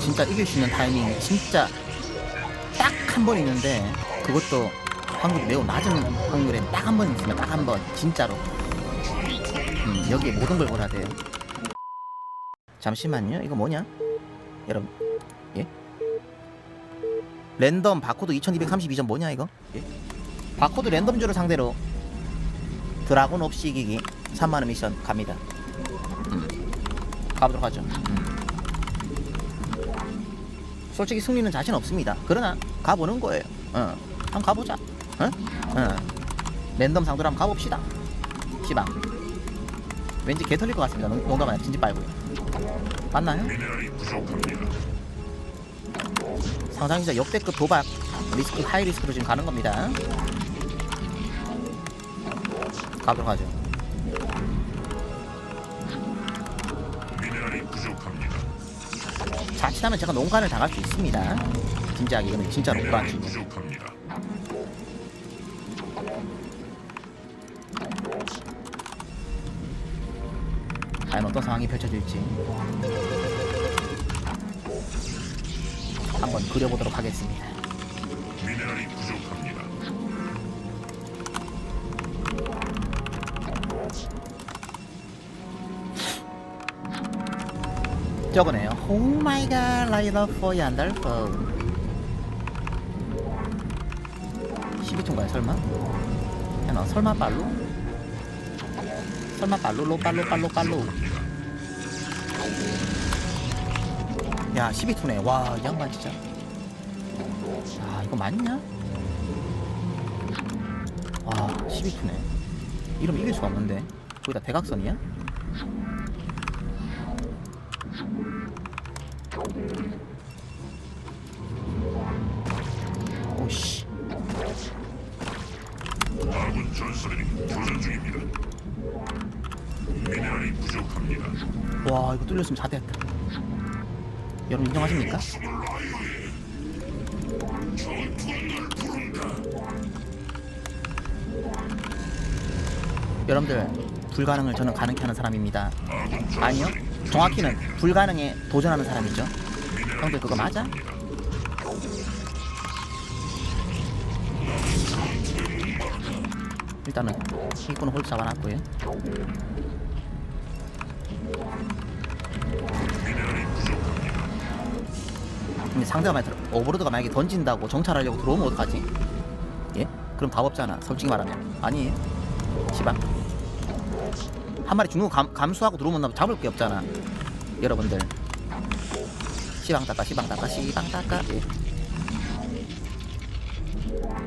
진짜 이길 수 있는 타이밍 진짜 딱 한 번 있는데 그것도 확률이 매우 낮은 확률에 딱 한 번 있으면 딱한 번 진짜로 음, 여기에 모든 걸 걸어야 돼요 잠시만요 이거 뭐냐 여러분 예 랜덤 바코드 2232점 뭐냐 이거 예? 바코드 랜덤주를 상대로 드라곤 없이 이기기 3만원 미션 갑니다 음. 가보도록 하죠 음. 솔직히 승리는 자신 없습니다 그러나 가보는 거예요 어. 한번 가보자 어? 어. 랜덤 상대로 한번 가봅시다 시방 왠지 개 털릴 것 같습니다 농- 농담 아니라 진지 빨고 맞나요? 상당히 역대급 도박 리스크 하이 리스크로 지금 가는 겁니다 가도록 하죠 자칫하면 제가 농간을 당할 수 있습니다 진지하게 이거는 미네랄이 불안지 부족합니다. 과연 어떤 상황이 펼쳐질지 한번 그려보도록 하겠습니다 미네랄이 부족합니다. 저거네요 오 마이 갓 라이더 포 얀달포 12초인가요 설마? 야너 설마 빨로? 설마 빨로 로 빨로 빨로 빨로 야 12투네 와이 양반 진짜 아 이거 맞냐? 와 12투네 이러면 이길 수가 없는데 거기다 대각선이야? 교전 중입니다. 미네랄이 부족합니다. 와 이거 뚫렸으면 자대했다 여러분 인정하십니까? 여러분들 불가능을 저는 가능케 하는 사람입니다 아니요 정확히는 불가능에 도전하는 사람이죠 형들 그거 맞아? 일단은 이거는 홀드 잡아놨고요. 근데 상대가 만약 들- 오버로드가 만약에 던진다고 정찰하려고 들어오면 어떡하지? 예? 그럼 답 없잖아 솔직히 말하면 아니에요 시방 한 마리 거 감, 감수하고 들어오면 나 잡을 게 없잖아 여러분들 시방 닦아 시방 닦아 시방 닦아 예.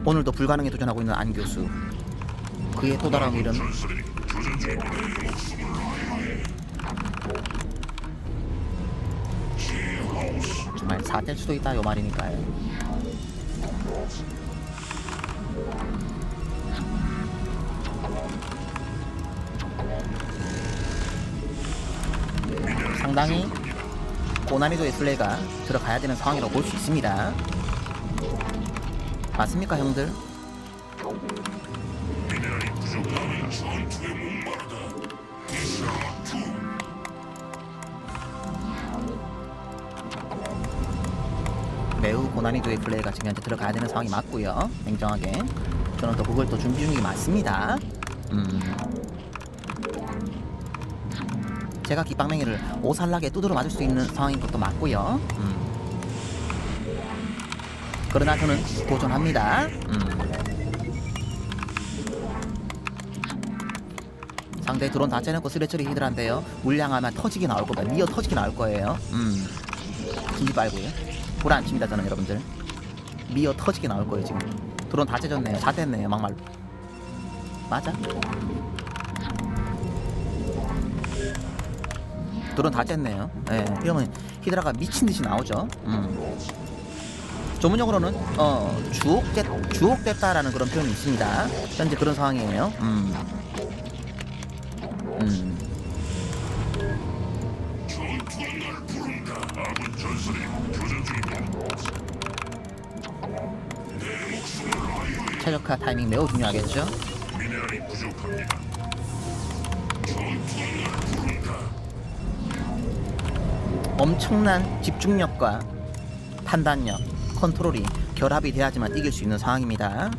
오늘도 불가능에 도전하고 있는 안 교수 그의 또 다른 중입니다. 정말 사될 수도 있다 요 말이니까요 상당히 고난이도의 플레이가 들어가야 되는 상황이라고 볼 수 있습니다 맞습니까 형들? 매우 고난이도의 플레이가 지금 현재 들어가야 되는 상황이 맞고요 냉정하게 저는 또 그걸 또 준비 중이 맞습니다 음. 제가 깃방맹이를 오살나게 두드러 맞을 수 있는 상황인 것도 맞고요 음. 그러나 저는 도전합니다 음. 상대 드론 다 째놓고 스레처리 히드란데요. 물량 아마 터지게 나올 겁니다 미어 터지게 나올 거예요. 음. 긴지 말고요 불안 칩니다 저는 여러분들. 미어 터지게 나올 거예요 지금. 드론 다 째졌네요. 다 됐네요 막말로. 맞아? 드론 다 쨌네요. 예 이러면 히드라가 미친듯이 나오죠. 음. 전문용어로는 어 주옥 됐 주옥 됐다라는 그런 표현이 있습니다. 현재 그런 상황이에요. 음. 음. 최적화 타이밍 매우 중요하겠죠? 미네랄이 부족합니다. 엄청난 집중력과 판단력, 컨트롤이 결합이 돼야지만 이길 수 있는 상황입니다.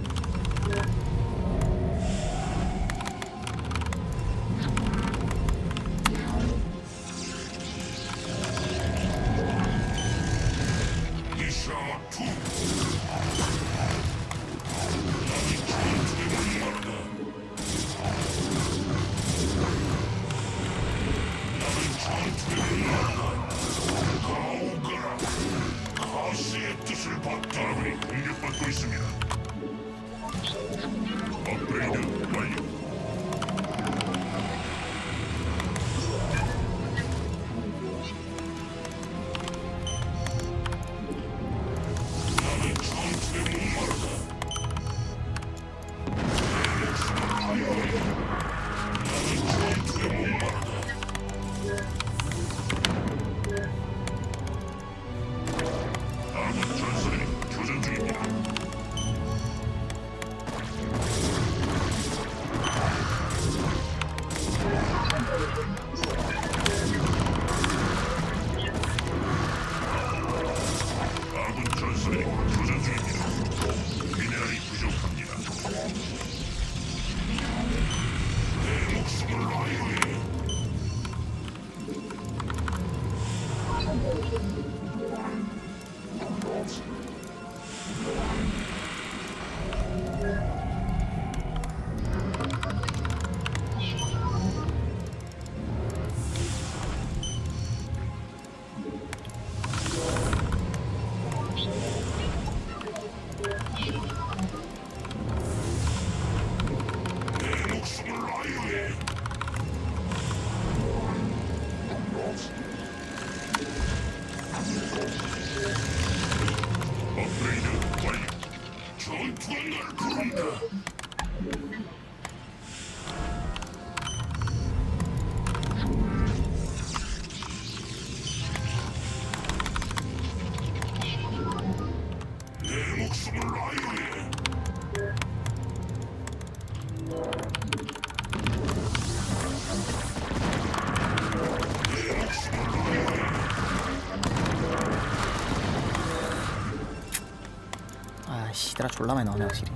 스테라 졸라 많이 나오네 확실히.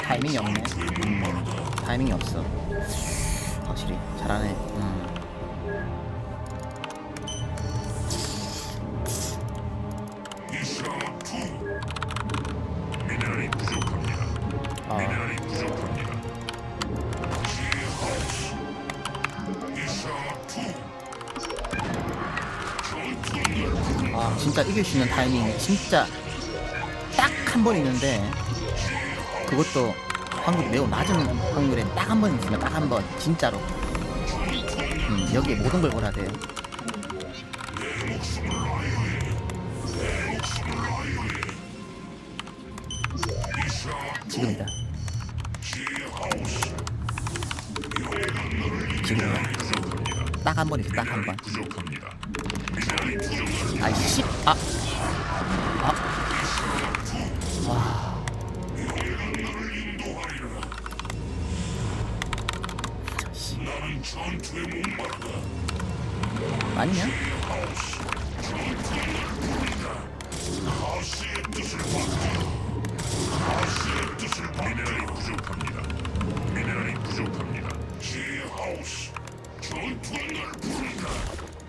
타이밍이 없네. 음, 타이밍이 없어. 확실히 잘하네. 음. 이길 수 있는 타이밍 진짜 딱 한 번 있는데 그것도 확률이 매우 낮은 확률에 딱 한 번 있으면 딱한 번 진짜로 음, 여기에 모든 걸 걸어야 돼요. 지금이다. 지금이다. 딱 한번 있어 딱한 번. 아이씨 아. 아. 와. 맞냐? 미네랄이 부족합니다. 미네랄이 부족합니다. 제 하우스 전투의 부른다.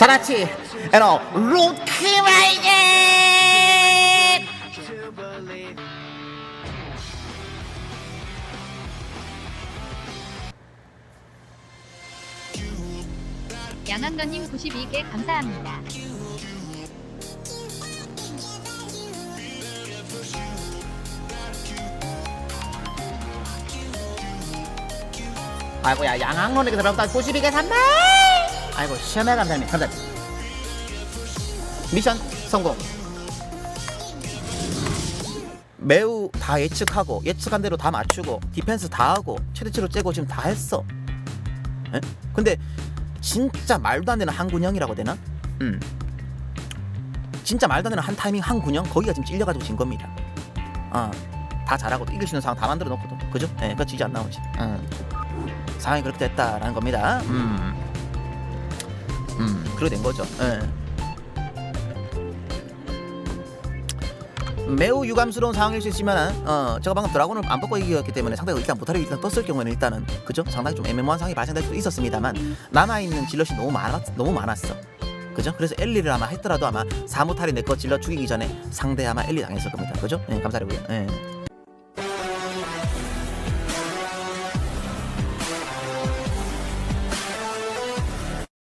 다 같이 에너 로키마이게 양한더님 92개 감사합니다. 아이고야 양항론에게 들어갔다 92개 산다 아이고 시험에 감사합니다 감사합니다 미션 성공. 매우 다 예측하고 예측한 대로 다 맞추고 디펜스 다 하고 최대치로 째고 지금 다 했어. 에? 근데 진짜 말도 안 되는 한 군형이라고 되나? 음. 진짜 말도 안 되는 한 타이밍 한 군형? 거기가 지금 찔려가지고 진 겁니다. 어 다 잘하고 이길 수 있는 상황 다 만들어 놓거든. 그죠? 예, 그거 지지 안 나오지. 응. 상황이 그렇게 됐다라는 겁니다. 음, 음, 그렇게 된 거죠. 예. 매우 유감스러운 상황일 수 있지만, 어, 제가 방금 드라곤을 안 뽑고 이겼기 때문에 상대가 일단 무타를 일단 떴을 경우에는 일단은 그죠? 상당히 좀 애매모호한 상황이 발생될 수도 있었습니다만 남아 있는 질럿이 너무 많았 너무 많았어. 그죠? 그래서 엘리를 아마 했더라도 아마 사무탈이 내 거 질러 죽이기 전에 상대 아마 엘리 당했을 겁니다. 그죠? 예, 감사드리고요. 예.